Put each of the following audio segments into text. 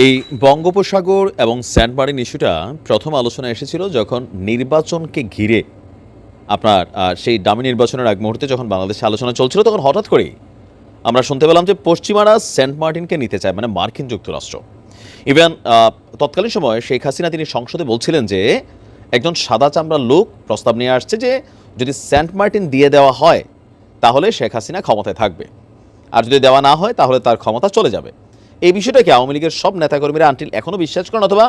এই বঙ্গোপসাগর এবং সেন্ট মার্টিন ইস্যুটা প্রথম আলোচনা এসেছিল যখন নির্বাচনকে ঘিরে। আপনার সেই ডামি নির্বাচনের আগ মুহূর্তে যখন বাংলাদেশে আলোচনা চলছিল, তখন হঠাৎ করেই আমরা শুনতে পেলাম যে পশ্চিমারা সেন্ট মার্টিনকে নিতে চায় মানে মার্কিন যুক্তরাষ্ট্র। ইভেন তৎকালীন সময়ে শেখ হাসিনা তিনি সংসদে বলছিলেন যে, একজন সাদা চামড়ার লোক প্রস্তাব নিয়ে আসছে যে, যদি সেন্ট মার্টিন দিয়ে দেওয়া হয়, তাহলে শেখ হাসিনা ক্ষমতায় থাকবে। আর যদি দেওয়া না হয়, তাহলে তার ক্ষমতা চলে যাবে। এই বিষয়টাকে আওয়ামী লীগের সব নেতাকর্মীরা আনটিল এখনও বিশ্বাস করেন অথবা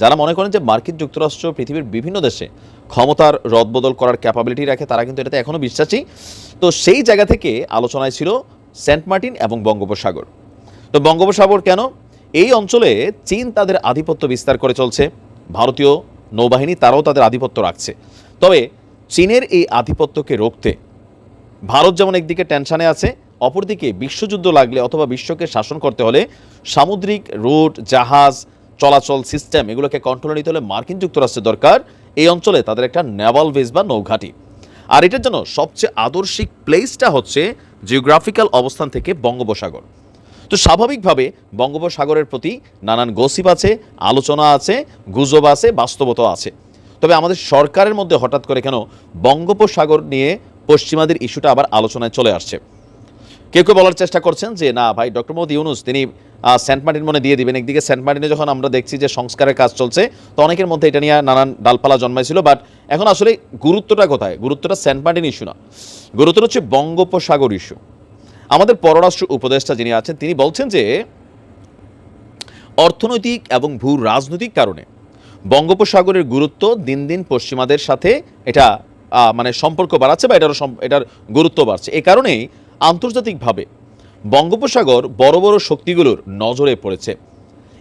যারা মনে করেন যে মার্কিন যুক্তরাষ্ট্র পৃথিবীর বিভিন্ন দেশে ক্ষমতার রদবদল করার ক্যাপাবিলিটি রাখে, তারা কিন্তু এটাতে এখনও বিশ্বাসী। তো সেই জায়গা থেকে আলোচনায় ছিল সেন্ট মার্টিন এবং বঙ্গোপসাগর। তো বঙ্গোপসাগর কেন? এই অঞ্চলে চীন তাদের আধিপত্য বিস্তার করে চলছে, ভারতীয় নৌবাহিনী তারাও তাদের আধিপত্য রাখছে। তবে চীনের এই আধিপত্যকে রোখতে ভারত যেমন একদিকে টেনশানে আছে অপরদিকে বিশ্বযুদ্ধ লাগলে অথবা বিশ্বকে শাসন করতে হলে সামুদ্রিক, রুট, জাহাজ, চলাচল সিস্টেম এগুলোকে কন্ট্রোলে নিতে হলে মার্কিন যুক্তরাষ্ট্রের দরকার। এই অঞ্চলে তাদের একটা নেভাল বেস বা নৌঘাটি। আর এটার জন্য সবচেয়ে আদর্শিক প্লেসটা হচ্ছে জিওগ্রাফিক্যাল অবস্থান থেকে বঙ্গোপসাগর। তো স্বাভাবিকভাবে বঙ্গোপসাগরের প্রতি নানান গসিপ আছে, আলোচনা আছে, গুজব আছে বাস্তবতা আছে। তবে আমাদের সরকারের মধ্যে হঠাৎ করে কেন বঙ্গোপসাগর নিয়ে পশ্চিমাদের ইস্যুটা আবার আলোচনায় চলে আসছে। কেউ কেউ বলার চেষ্টা করছেন যে, না ভাই, ডক্টর মোহাম্মদ ইউনুস, তিনি সেন্ট মার্টিন মনে দিয়ে দিবেন। একদিকে সেন্ট মার্টিনে যখন আমরা দেখছি যে সংস্কারের কাজ চলছে, তো অনেকের মধ্যে এটা নিয়ে নানান ডালপালা জন্মাইছিল। বাট এখন আসলে গুরুত্বটা কোথায়? গুরুত্বটা সেন্ট মার্টিন ইস্যু না। গুরুত্বটা হচ্ছে বঙ্গোপসাগর ইস্যু। আমাদের পররাষ্ট্র উপদেষ্টা যিনি আছেন, তিনি বলছেন যে, অর্থনৈতিক এবং ভূ রাজনৈতিক কারণে বঙ্গোপসাগরের গুরুত্ব দিন দিন পশ্চিমাদের সাথে এটা মানে সম্পর্ক বাড়াচ্ছে বা এটারও এটার গুরুত্ব বাড়ছে। এ কারণেই আন্তর্জাতিকভাবে। বঙ্গোপসাগর বড় বড় শক্তিগুলোর নজরে পড়েছে।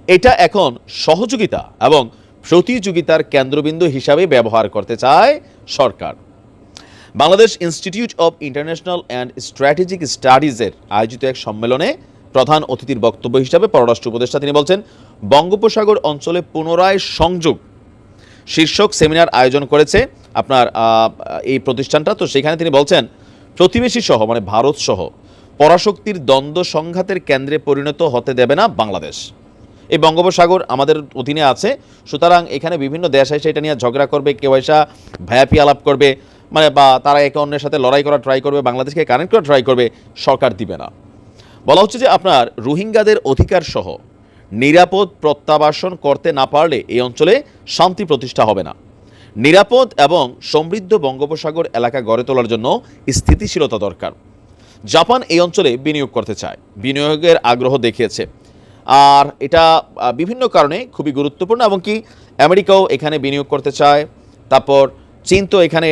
এটা এখন সহযোগিতা এবং প্রতিযোগিতার কেন্দ্রবিন্দু হিসাবে ব্যবহার করতে চায় সরকার। Bangladesh institute of international and strategic স্টাডিজের আয়োজিত এক সম্মেলনে প্রধান অতিথির বক্তব্য হিসাবে পররাষ্ট্র উপদেষ্টা তিনি বলছেন, বঙ্গোপসাগর অঞ্চলে পুনরায় সংযোগ শীর্ষক সেমিনার আয়োজন করেছে আপনার এই প্রতিষ্ঠানটা। তো সেখানে তিনি বলছেন প্রতিবেশী সহ মানে ভারত সহ পরাশক্তির দ্বন্দ্ব সংঘাতের কেন্দ্রে পরিণত হতে দেবে না বাংলাদেশ। এই বঙ্গোপসাগর আমাদের অধীনে আছে, সুতরাং এখানে বিভিন্ন দেশ এসে এটা নিয়ে ঝগড়া করবে, কেউ এসা ভায়াপি আলাপ করবে মানে বা তারা একে অন্যের সাথে লড়াই করা ট্রাই করবে, বাংলাদেশকে কানেক্ট করা ট্রাই করবে, সরকার দিবে না। বলা হচ্ছে যে আপনার রোহিঙ্গাদের অধিকার সহ নিরাপদ প্রত্যাবাসন করতে না পারলে এই অঞ্চলে শান্তি প্রতিষ্ঠা হবে না। নিরাপদ এবং সমৃদ্ধ বঙ্গোপসাগর এলাকা গড়ে তোলার জন্য স্থিতিশীলতা দরকার। জাপান এই অঞ্চলে বিনিয়োগ করতে চায়। বিনিয়োগের আগ্রহ দেখিয়েছে। আর এটা বিভিন্ন কারণে খুবই গুরুত্বপূর্ণ এবং কি আমেরিকাও এখানে বিনিয়োগ করতে চায়। তারপর চীন তো এখানে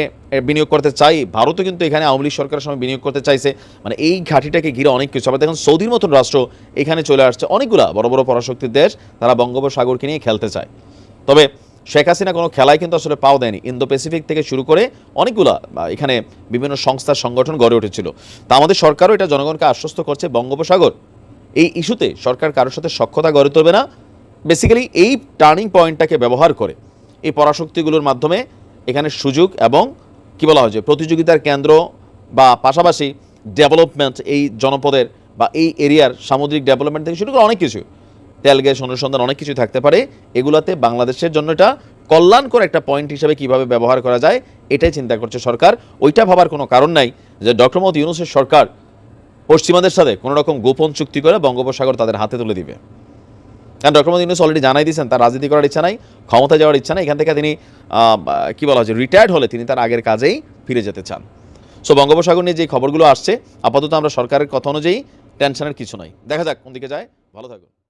বিনিয়োগ করতে চাই ভারতও কিন্তু এখানে আওয়ামী লীগ সরকারের সময় বিনিয়োগ করতে চাইছে। মানে এই ঘাটিটাকে ঘিরে অনেক কিছু। আবার দেখুন সৌদির মতন রাষ্ট্র এখানে চলে আসছে। অনেকগুলা বড় বড় পরাশক্তির দেশ, তারা বঙ্গোপসাগরকে নিয়ে খেলতে চায়। তবে শেখ হাসিনা কোনো খেলায় কিন্তু আসলে পাও দেয়নি। ইন্দো প্যাসিফিক থেকে শুরু করে অনেকগুলা এখানে বিভিন্ন সংস্থার সংগঠন গড়ে উঠেছিল। তা আমাদের সরকারও এটা জনগণকে আশ্বস্ত করছে বঙ্গোপসাগর। এই ইস্যুতে সরকার কারোর সাথে সক্ষতা গড়ে তুলবে না। বেসিক্যালি এই টার্নিং পয়েন্টটাকে ব্যবহার করে এই পরাশক্তিগুলোর মাধ্যমে এখানে সুযোগ এবং কি বলা হয় যে প্রতিযোগিতার কেন্দ্র বা পাশাপাশি ডেভেলপমেন্ট এই জনপদের বা এই এরিয়ার সামুদ্রিক ডেভেলপমেন্ট থেকে শুরু করে অনেক কিছু। তেল, গ্যাস অনুসন্ধান অনেক কিছু থাকতে পারে। এগুলাতে বাংলাদেশের জন্য এটা কল্যাণকর একটা পয়েন্ট হিসেবে কীভাবে ব্যবহার করা যায়, এটাই চিন্তা করছে সরকার। ওইটা ভাবার কোনো কারণ নাই যে ডক্টর মোহাম্মদ ইউনুসের সরকার পশ্চিমাদের সাথে কোনো রকম গোপন চুক্তি করে বঙ্গোপসাগর তাদের হাতে তুলে দিবে। কারণ ডক্টর মোহাম্মদ ইউনুস অলরেডি জানাই দিয়েছেন, তার রাজনীতি করার ইচ্ছা নাই, ক্ষমতা যাওয়ার ইচ্ছা নাই, এখান থেকে তিনি কি বলা হচ্ছে রিটায়ার্ড হলে তিনি তার আগের কাজেই ফিরে যেতে চান। সো বঙ্গোপসাগর নিয়ে যে খবরগুলো আসছে, আপাতত আমরা সরকারের কথা অনুযায়ী টেনশনের কিছু নাই। দেখা যাক কোন দিকে যায়। ভালো থাকুন।